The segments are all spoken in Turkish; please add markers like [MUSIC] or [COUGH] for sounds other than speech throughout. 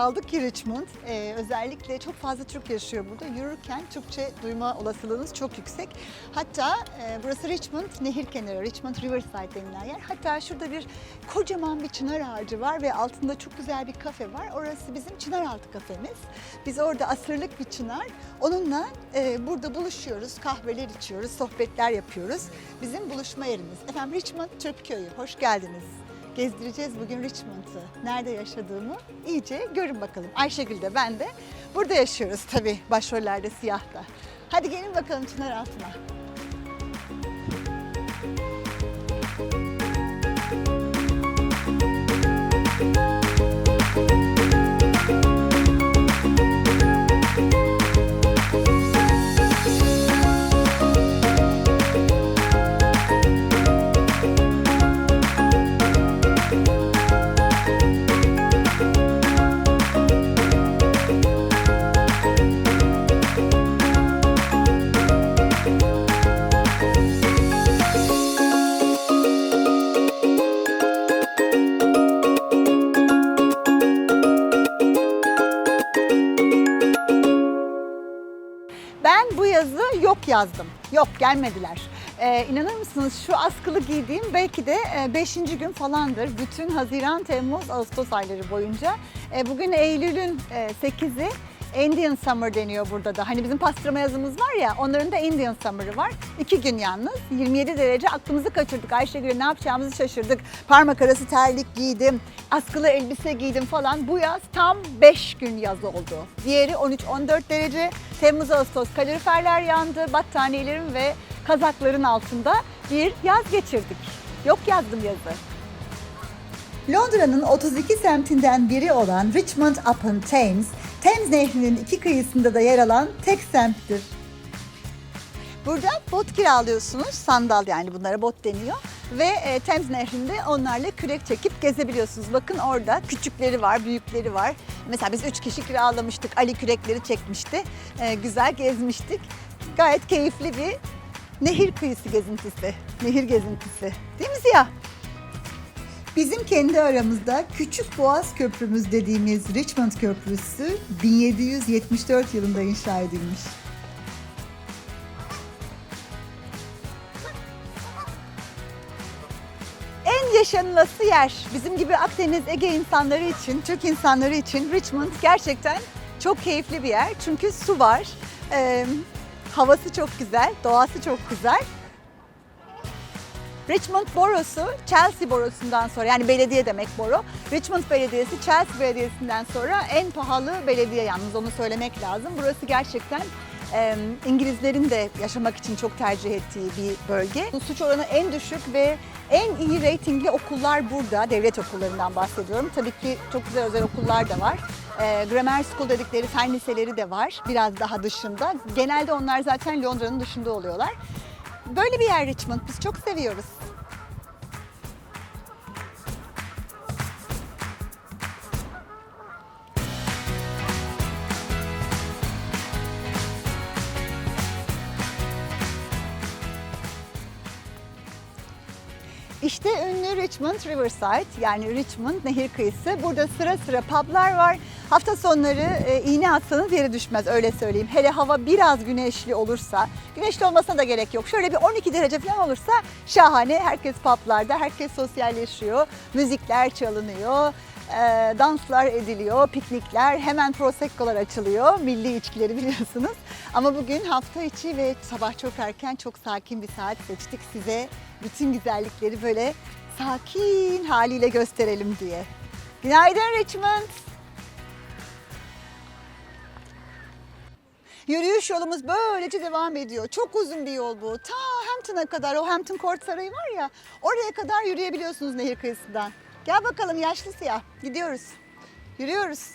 çok göç aldık ki Richmond. Ee, özellikle çok fazla Türk yaşıyor burada. Yürürken Türkçe duyma olasılığınız çok yüksek. Hatta e, burası Richmond nehir kenarı, Richmond Riverside denilen yer. Hatta şurada bir kocaman bir çınar ağacı var ve altında çok güzel bir kafe var. Orası bizim Çınaraltı kafemiz. Biz orada asırlık bir çınar. Onunla e, burada buluşuyoruz, kahveler içiyoruz, sohbetler yapıyoruz. Bizim buluşma yerimiz. Efendim Richmond Türk Köyü. Hoş geldiniz. Gezdireceğiz bugün Richmond'ı. Nerede yaşadığımı iyice görün bakalım. Ayşegül de ben de burada yaşıyoruz tabii başrollerde siyahta. Hadi gelin bakalım Çınar altına. Yazdım. Yok gelmediler. Ee, inanır mısınız şu askılı giydiğim belki de 5. gün falandır. Bütün Haziran, Temmuz, Ağustos ayları boyunca. E, bugün Eylül'ün e, 8'i. Indian Summer deniyor burada da. Hani bizim pastırma yazımız var ya onların da Indian Summer'ı var. İki gün yalnız. 27 derece aklımızı kaçırdık. Ayşegül'e ne yapacağımızı şaşırdık. Parmak arası terlik giydim. Askılı elbise giydim falan. Bu yaz tam 5 gün yaz oldu. Diğeri 13-14 derece. Temmuz Ağustos kaloriferler yandı. Battaniyelerin ve kazakların altında bir yaz geçirdik. Yok yazdım yazı. Londra'nın 32 semtinden biri olan Richmond upon Thames, Thames Nehri'nin iki kıyısında da yer alan tek semttir. Burada bot kiralıyorsunuz, sandal yani bunlara bot deniyor. Ve e, Thames Nehri'nde onlarla kürek çekip gezebiliyorsunuz. Bakın orada küçükleri var, büyükleri var. Mesela biz üç kişi kiralamıştık, Ali kürekleri çekmişti. E, güzel gezmiştik. Gayet keyifli bir nehir kıyısı gezintisi, nehir gezintisi. Değil mi Ziya? Bizim kendi aramızda Küçük Boğaz Köprümüz dediğimiz Richmond Köprüsü 1774 yılında inşa edilmiş. En yaşanılası yer bizim gibi Akdeniz Ege insanları için, Türk insanları için Richmond gerçekten çok keyifli bir yer. Çünkü su var, eee, havası çok güzel, doğası çok güzel. Richmond Borosu, Chelsea Borosu'ndan sonra yani belediye demek Boro. Richmond Belediyesi, Chelsea Belediyesi'nden sonra en pahalı belediye yalnız onu söylemek lazım. Burası gerçekten e, İngilizlerin de yaşamak için çok tercih ettiği bir bölge. Suç oranı en düşük ve en iyi reytingli okullar burada. Devlet okullarından bahsediyorum. Tabii ki çok güzel özel okullar da var. E, Grammar School dedikleri fen liseleri de var. Biraz daha dışında. Genelde onlar zaten Londra'nın dışında oluyorlar. Böyle bir yer Richmond. Biz çok seviyoruz. İşte ünlü Richmond Riverside yani Richmond nehir kıyısı. Burada sıra sıra publar var. Hafta sonları e, iğne atsanız yere düşmez öyle söyleyeyim. Hele hava biraz güneşli olursa, güneşli olmasına da gerek yok. Şöyle bir 12 derece falan olursa şahane. Herkes publarda, herkes sosyalleşiyor. Müzikler çalınıyor, e, danslar ediliyor, piknikler, hemen prosecco'lar açılıyor. Milli içkileri biliyorsunuz. Ama bugün hafta içi ve sabah çok erken, çok sakin bir saat seçtik size. Bütün güzellikleri böyle sakin haliyle gösterelim diye. Günaydın Richmond. Yürüyüş yolumuz böylece devam ediyor. Çok uzun bir yol bu. Ta Hampton'a kadar, o Hampton Court Sarayı var ya, oraya kadar yürüyebiliyorsunuz nehir kıyısından. Gel bakalım yaşlı siyah. Gidiyoruz. Yürüyoruz.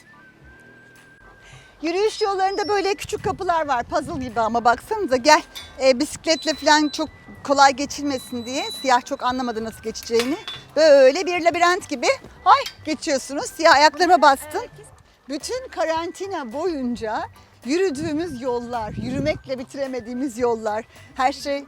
Yürüyüş yollarında böyle küçük kapılar var. Puzzle gibi ama baksanıza gel. E, bisikletle falan çok kolay geçilmesin diye. Siyah çok anlamadı nasıl geçeceğini. Böyle bir labirent gibi. Ay geçiyorsunuz. Siyah ayaklarıma bastın. Bütün karantina boyunca yürüdüğümüz yollar, yürümekle bitiremediğimiz yollar, her şey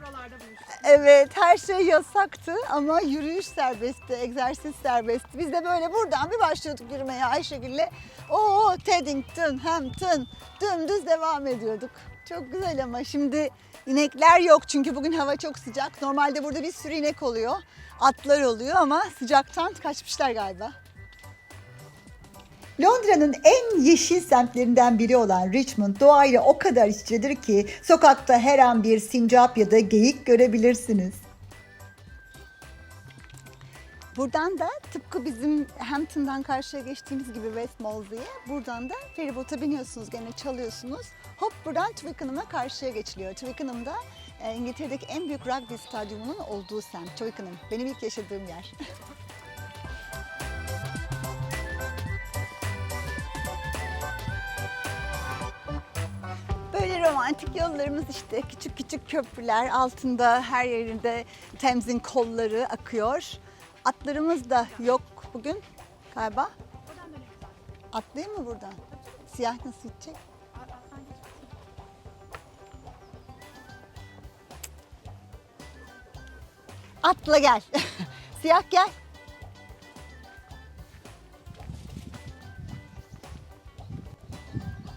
Evet her şey yasaktı ama yürüyüş serbestti, egzersiz serbestti. Biz de böyle buradan bir başlıyorduk yürümeye Ayşegül'le. Oo Teddington, Hampton dümdüz devam ediyorduk. Çok güzel ama şimdi inekler yok çünkü bugün hava çok sıcak. Normalde burada bir sürü inek oluyor. Atlar oluyor ama sıcaktan kaçmışlar galiba. Londra'nın en yeşil semtlerinden biri olan Richmond doğayla o kadar iç içedir ki sokakta her an bir sincap ya da geyik görebilirsiniz. Buradan da tıpkı bizim Hampton'dan karşıya geçtiğimiz gibi West Molesey'e buradan da feribota biniyorsunuz gene çalıyorsunuz. Hop buradan Twickenham'a karşıya geçiliyor. Twickenham da e, İngiltere'deki en büyük rugby stadyumunun olduğu semt Twickenham. Benim ilk yaşadığım yer. [LAUGHS] Romantik yollarımız işte küçük küçük köprüler altında her yerinde Thamesin kolları akıyor. Atlarımız da yok bugün galiba. Atlayayım mı buradan? Siyah nasıl gidecek? Atla gel. [LAUGHS] Siyah gel.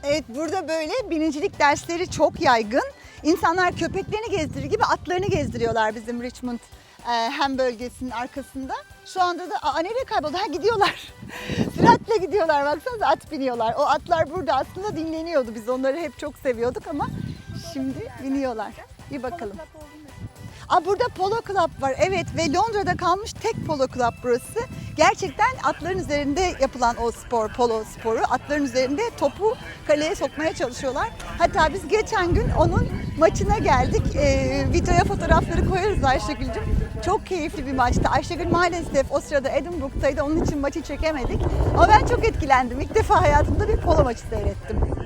Evet burada böyle binicilik dersleri çok yaygın. İnsanlar köpeklerini gezdirir gibi atlarını gezdiriyorlar bizim Richmond e, hem bölgesinin arkasında. Şu anda da aa nereye kayboldu? Ha gidiyorlar. [LAUGHS] Süratle gidiyorlar baksanıza at biniyorlar. O atlar burada aslında dinleniyordu. Biz onları hep çok seviyorduk ama şimdi biniyorlar. Bir bakalım. Aa, burada Polo Club var. Evet ve Londra'da kalmış tek Polo Club burası. Gerçekten atların üzerinde yapılan o spor, polo sporu. Atların üzerinde topu kaleye sokmaya çalışıyorlar. Hatta biz geçen gün onun maçına geldik. Ee, videoya fotoğrafları koyarız Ayşegül'cüm. Çok keyifli bir maçtı. Ayşegül maalesef o sırada Edinburgh'taydı. Onun için maçı çekemedik. Ama ben çok etkilendim. İlk defa hayatımda bir polo maçı seyrettim.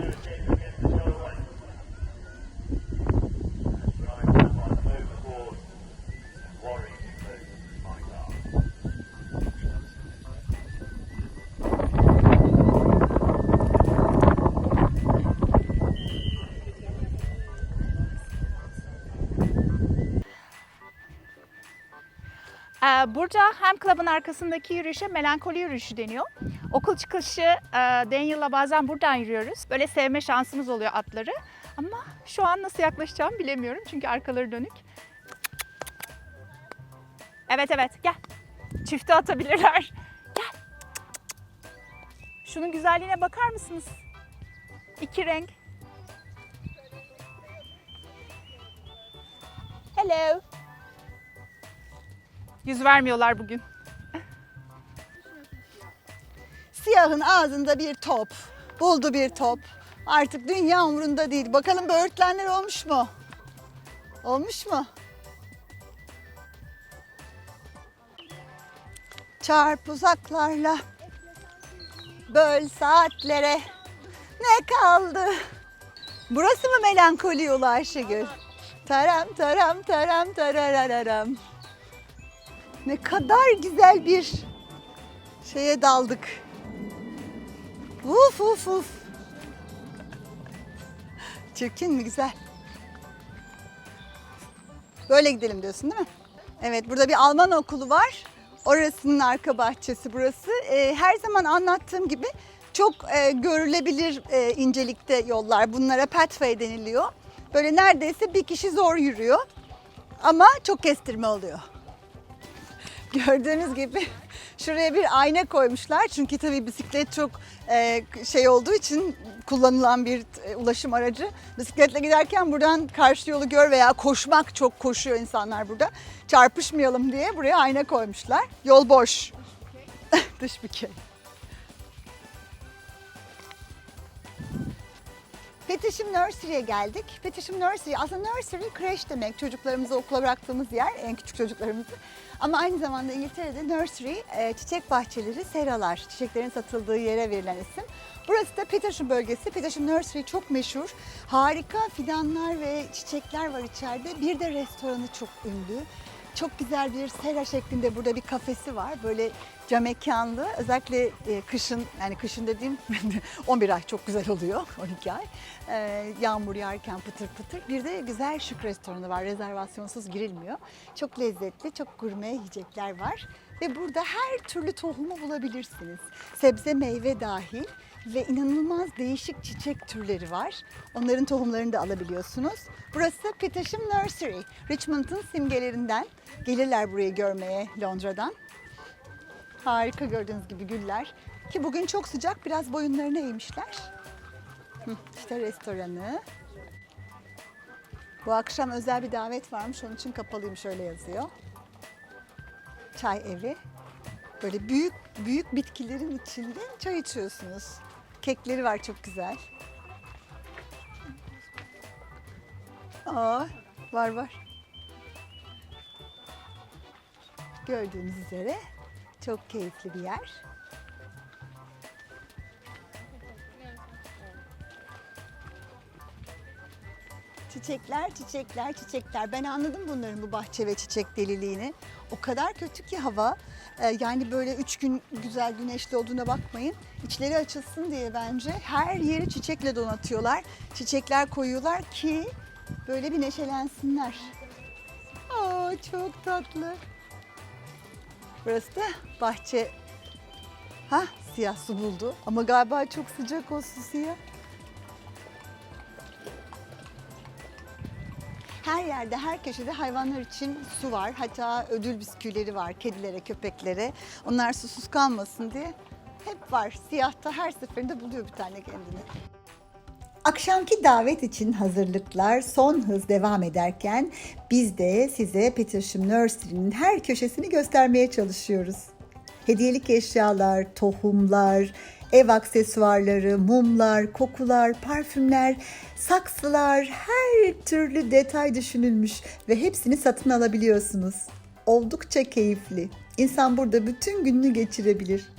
Burada hem klubun arkasındaki yürüyüşe melankoli yürüyüşü deniyor. Okul çıkışı e, Daniel'la bazen buradan yürüyoruz. Böyle sevme şansımız oluyor atları. Ama şu an nasıl yaklaşacağımı bilemiyorum çünkü arkaları dönük. Evet evet gel. Çifte atabilirler. Gel. Şunun güzelliğine bakar mısınız? İki renk. Hello. Yüz vermiyorlar bugün. Siyahın ağzında bir top. Buldu bir top. Artık dünya umurunda değil. Bakalım böğürtlenler olmuş mu? Olmuş mu? Çarp uzaklarla Böl saatlere Ne kaldı? Burası mı melankoli yolu Ayşegül? Taram taram taram tararararam. Ne kadar güzel bir şeye daldık. Uf uf uf. Çirkin mi güzel? Böyle gidelim diyorsun değil mi? Evet burada bir Alman okulu var. Orasının arka bahçesi burası. Ee, her zaman anlattığım gibi çok e, görülebilir e, incelikte yollar. Bunlara pathway deniliyor. Böyle neredeyse bir kişi zor yürüyor. Ama çok kestirme oluyor. Gördüğünüz gibi [LAUGHS] şuraya bir ayna koymuşlar. Çünkü tabii bisiklet çok e, şey olduğu için kullanılan bir e, ulaşım aracı. Bisikletle giderken buradan karşı yolu gör veya koşmak çok koşuyor insanlar burada. Çarpışmayalım diye buraya ayna koymuşlar. Yol boş. [LAUGHS] Dış bir köy. Petisham Nursery'e geldik. Petisham Nursery aslında nursery kreş demek. Çocuklarımızı okula bıraktığımız yer, en küçük çocuklarımızı. Ama aynı zamanda İngiltere'de nursery e, çiçek bahçeleri, seralar, çiçeklerin satıldığı yere verilen isim. Burası da Petersham bölgesi. Petersham Nursery çok meşhur. Harika fidanlar ve çiçekler var içeride. Bir de restoranı çok ünlü. Çok güzel bir sera şeklinde burada bir kafesi var. Böyle cam mekanlı. Özellikle e, kışın yani kışın dediğim [LAUGHS] 11 ay çok güzel oluyor. [LAUGHS] 12 ay. E, yağmur yağarken pıtır pıtır. Bir de güzel şık restoranı var. Rezervasyonsuz girilmiyor. Çok lezzetli, çok gurme yiyecekler var. Ve burada her türlü tohumu bulabilirsiniz. Sebze, meyve dahil ve inanılmaz değişik çiçek türleri var. Onların tohumlarını da alabiliyorsunuz. Burası Petersham Nursery. Richmond'ın simgelerinden. Gelirler burayı görmeye Londra'dan. Harika gördüğünüz gibi güller. Ki bugün çok sıcak biraz boyunlarını eğmişler. İşte restoranı. Bu akşam özel bir davet varmış onun için kapalıyım şöyle yazıyor. Çay evi. Böyle büyük büyük bitkilerin içinde çay içiyorsunuz. Kekleri var çok güzel. Aa, var var. Gördüğünüz üzere çok keyifli bir yer. Çiçekler, çiçekler, çiçekler. Ben anladım bunların bu bahçe ve çiçek deliliğini. O kadar kötü ki hava. Ee, yani böyle üç gün güzel güneşli olduğuna bakmayın. İçleri açılsın diye bence her yeri çiçekle donatıyorlar. Çiçekler koyuyorlar ki böyle bir neşelensinler. Aa, çok tatlı. Burası da bahçe. Ha siyah su buldu ama galiba çok sıcak o su siyah. Her yerde, her köşede hayvanlar için su var. Hatta ödül bisküvileri var kedilere, köpeklere. Onlar susuz kalmasın diye hep var. Siyahta her seferinde buluyor bir tane kendini. Akşamki davet için hazırlıklar son hız devam ederken biz de size Petersham Nursery'nin her köşesini göstermeye çalışıyoruz. Hediyelik eşyalar, tohumlar, ev aksesuarları, mumlar, kokular, parfümler, saksılar, her türlü detay düşünülmüş ve hepsini satın alabiliyorsunuz. Oldukça keyifli. İnsan burada bütün gününü geçirebilir.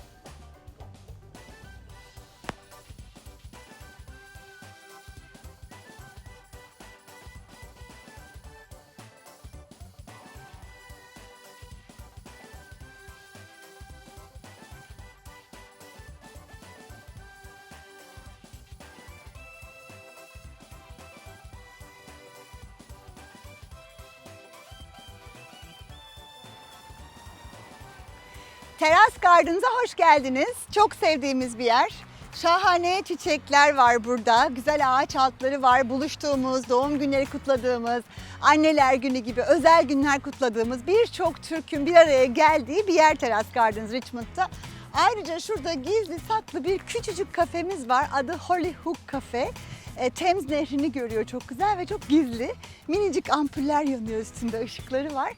Gardens'a hoş geldiniz. Çok sevdiğimiz bir yer. Şahane çiçekler var burada. Güzel ağaç altları var. Buluştuğumuz, doğum günleri kutladığımız, anneler günü gibi özel günler kutladığımız birçok Türk'ün bir araya geldiği bir yer Teras Gardens Richmond'da. Ayrıca şurada gizli saklı bir küçücük kafemiz var. Adı Holly Hook Cafe. E, Thames Nehri'ni görüyor çok güzel ve çok gizli. Minicik ampuller yanıyor üstünde ışıkları var.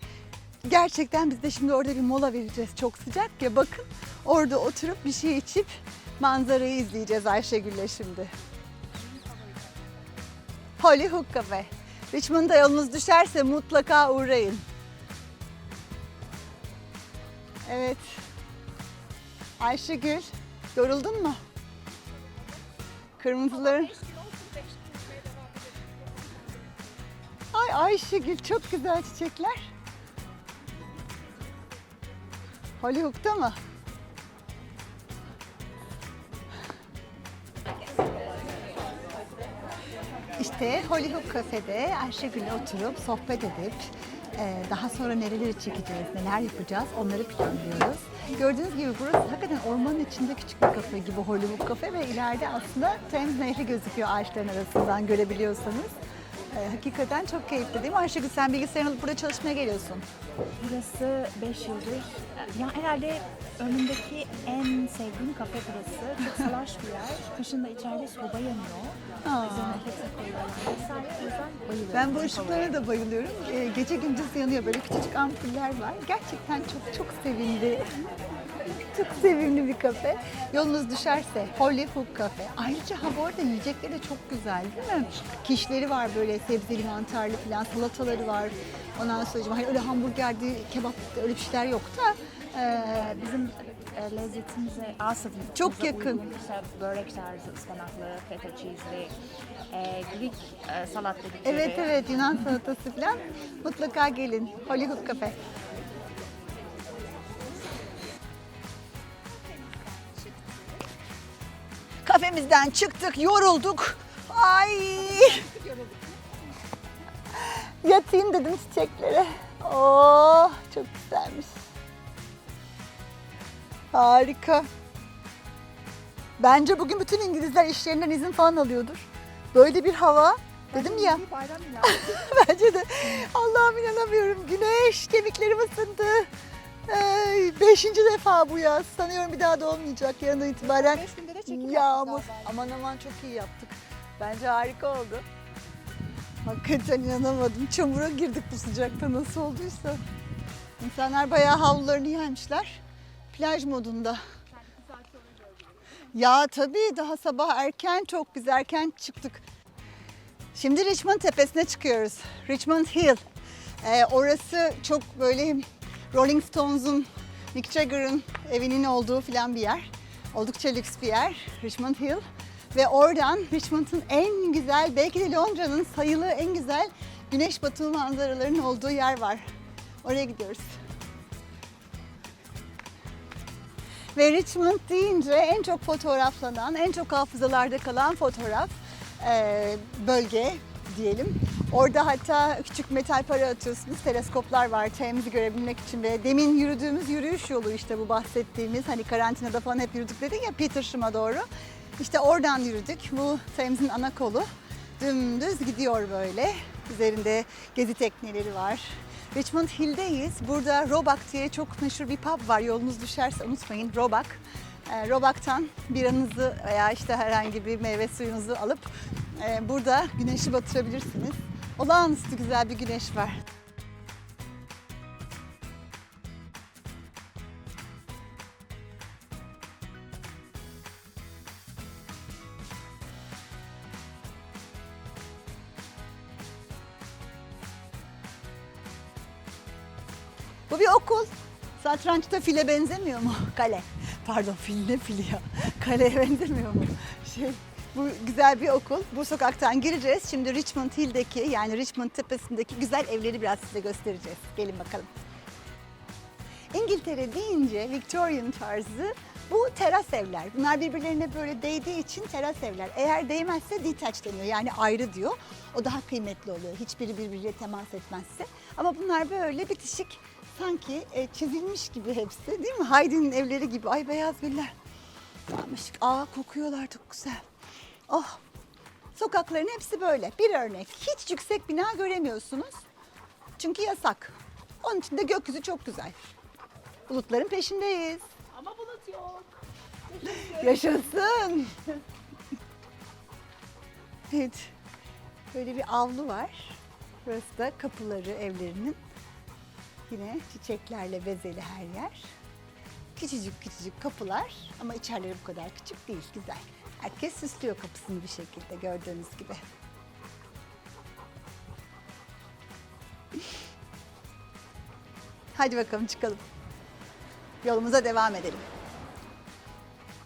Gerçekten biz de şimdi orada bir mola vereceğiz. Çok sıcak ya bakın orada oturup bir şey içip manzarayı izleyeceğiz Ayşegül'le şimdi. Holly Hook Cafe. Richmond'a yolunuz düşerse mutlaka uğrayın. Evet. Ayşegül, yoruldun mu? Kırmızıların... Ay Ayşegül çok güzel çiçekler. Hollyhook'ta mı? İşte Hollyhook Cafe'de Ayşegül'le oturup sohbet edip e, daha sonra nereleri çekeceğiz, neler yapacağız onları planlıyoruz. Gördüğünüz gibi burası hakikaten ormanın içinde küçük bir kafe gibi Hollywood Cafe ve ileride aslında Thames Nehri gözüküyor ağaçların arasından görebiliyorsanız. E, hakikaten çok keyifli değil mi Ayşegül? Sen bilgisayarını alıp burada çalışmaya geliyorsun. Burası 5 yıldır. Ya herhalde önümdeki en sevdiğim kafe burası. Çok salaş bir yer. Kışın da içeride soba yanıyor. Aa. Üzerine petrol koyuyorlar. Vesaire. O yüzden bayılıyorum. Ben bu ışıklara da bayılıyorum. Ee, gece gündüz yanıyor böyle küçücük ampuller var. Gerçekten çok çok sevimli. [LAUGHS] çok sevimli bir kafe. Yolunuz düşerse Holly Hook Cafe. Ayrıca ha bu arada yiyecekleri de çok güzel değil mi? Kişleri var böyle sebzeli mantarlı falan salataları var. Ondan sonra hani öyle hamburgerdi, kebap öyle bir şeyler yok da Ee, bizim e, lezzetimize aslında Çok yakın. işte börek tarzı, ıspanaklı, feta cheese'li, e, Greek e, salat dedikleri. Evet evet Yunan salatası falan. Mutlaka gelin. Hollywood Cafe. Kafemizden çıktık, yorulduk. Ay! Yatayım dedim çiçeklere. Oh, çok güzelmiş. Harika. Bence bugün bütün İngilizler işlerinden izin falan alıyordur. Böyle bir hava. Dedim ya. Bayram [LAUGHS] ya. Bence de. Allah'ım inanamıyorum. Güneş kemiklerim ısındı. Ay, beşinci defa bu yaz. Sanıyorum bir daha da olmayacak yarından itibaren. Beş günde de çekim Yağmur. yaptık galiba. Aman aman çok iyi yaptık. Bence harika oldu. Hakikaten inanamadım. Çamura girdik bu sıcakta nasıl olduysa. İnsanlar bayağı havlularını yaymışlar. Plaj modunda. Ya tabii daha sabah erken çok biz erken çıktık. Şimdi Richmond tepesine çıkıyoruz. Richmond Hill. Ee, orası çok böyle Rolling Stones'un, Mick Jagger'ın evinin olduğu filan bir yer. Oldukça lüks bir yer Richmond Hill. Ve oradan Richmond'ın en güzel, belki de Londra'nın sayılı en güzel güneş batımı manzaralarının olduğu yer var. Oraya gidiyoruz. Ve Richmond deyince en çok fotoğraflanan, en çok hafızalarda kalan fotoğraf bölge diyelim. Orada hatta küçük metal para atıyorsunuz. Teleskoplar var Thames'i görebilmek için ve demin yürüdüğümüz yürüyüş yolu işte bu bahsettiğimiz hani karantinada falan hep yürüdük dedik ya Petersham'a doğru. İşte oradan yürüdük. Bu Thames'in ana kolu. Dümdüz gidiyor böyle. Üzerinde gezi tekneleri var. Richmond Hill'deyiz. Burada Roebuck diye çok meşhur bir pub var. Yolunuz düşerse unutmayın Roebuck. Ee, Roebuck'tan biranızı veya işte herhangi bir meyve suyunuzu alıp e, burada güneşi batırabilirsiniz. Olağanüstü güzel bir güneş var. Bu bir okul. Satrançta file benzemiyor mu? [LAUGHS] Kale. Pardon fil ne fili ya? Kaleye benzemiyor mu? Şey, bu güzel bir okul. Bu sokaktan gireceğiz. Şimdi Richmond Hill'deki yani Richmond tepesindeki güzel evleri biraz size göstereceğiz. Gelin bakalım. İngiltere deyince Victorian tarzı bu teras evler. Bunlar birbirlerine böyle değdiği için teras evler. Eğer değmezse detached deniyor yani ayrı diyor. O daha kıymetli oluyor. Hiçbiri birbiriyle temas etmezse. Ama bunlar böyle bitişik sanki e, çizilmiş gibi hepsi değil mi? Heidi'nin evleri gibi. Ay beyaz güller. Aa kokuyorlar çok güzel. Oh. Sokakların hepsi böyle. Bir örnek. Hiç yüksek bina göremiyorsunuz. Çünkü yasak. Onun için de gökyüzü çok güzel. Bulutların peşindeyiz. Ama bulut yok. [LAUGHS] Yaşasın. [LAUGHS] evet. Böyle bir avlu var. Burası da kapıları evlerinin. Yine çiçeklerle bezeli her yer. Küçücük küçücük kapılar ama içerileri bu kadar küçük değil. Güzel. Herkes süslüyor kapısını bir şekilde gördüğünüz gibi. Hadi bakalım çıkalım. Yolumuza devam edelim.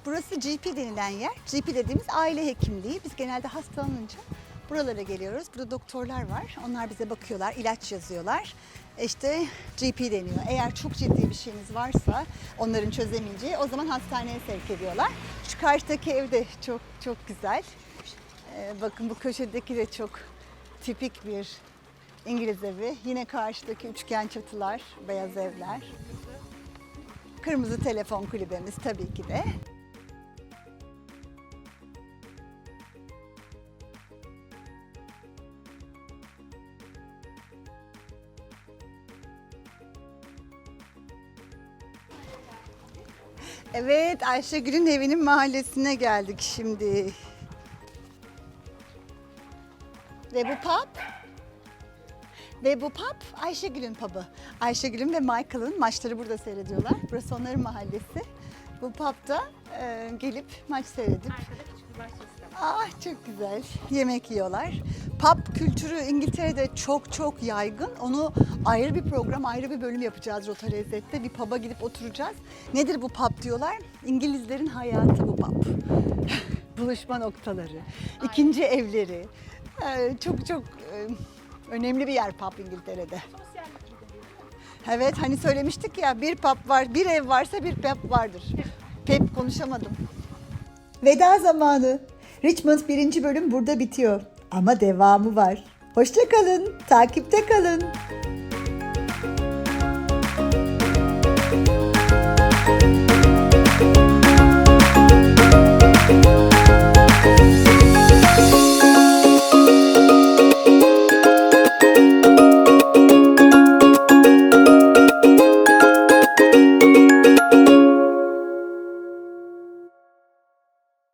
Burası GP denilen yer. GP dediğimiz aile hekimliği. Biz genelde hastalanınca buralara geliyoruz. Burada doktorlar var. Onlar bize bakıyorlar, ilaç yazıyorlar. İşte GP deniyor. Eğer çok ciddi bir şeyiniz varsa onların çözemeyeceği o zaman hastaneye sevk ediyorlar. Şu karşıdaki ev de çok çok güzel. Ee, bakın bu köşedeki de çok tipik bir İngiliz evi. Yine karşıdaki üçgen çatılar, beyaz evler. Kırmızı telefon kulübemiz tabii ki de. Evet Ayşegül'ün evinin mahallesine geldik şimdi. Ve bu pub ve bu pub Ayşegül'ün pub'ı. Ayşegül'ün ve Michael'ın maçları burada seyrediyorlar. Burası onların mahallesi. Bu pub'da e, gelip maç seyredip Arkada küçük Ah çok güzel. Yemek yiyorlar. Pub kültürü İngiltere'de çok çok yaygın. Onu ayrı bir program, ayrı bir bölüm yapacağız Rota Lezzet'te. Bir pub'a gidip oturacağız. Nedir bu pub diyorlar? İngilizlerin hayatı bu pub. [LAUGHS] Buluşma noktaları, ikinci evleri. Ee, çok çok e, önemli bir yer pub İngiltere'de. Evet hani söylemiştik ya bir pub var, bir ev varsa bir pub vardır. Pep konuşamadım. Veda zamanı. Richmond birinci bölüm burada bitiyor. Ama devamı var. Hoşça kalın, takipte kalın.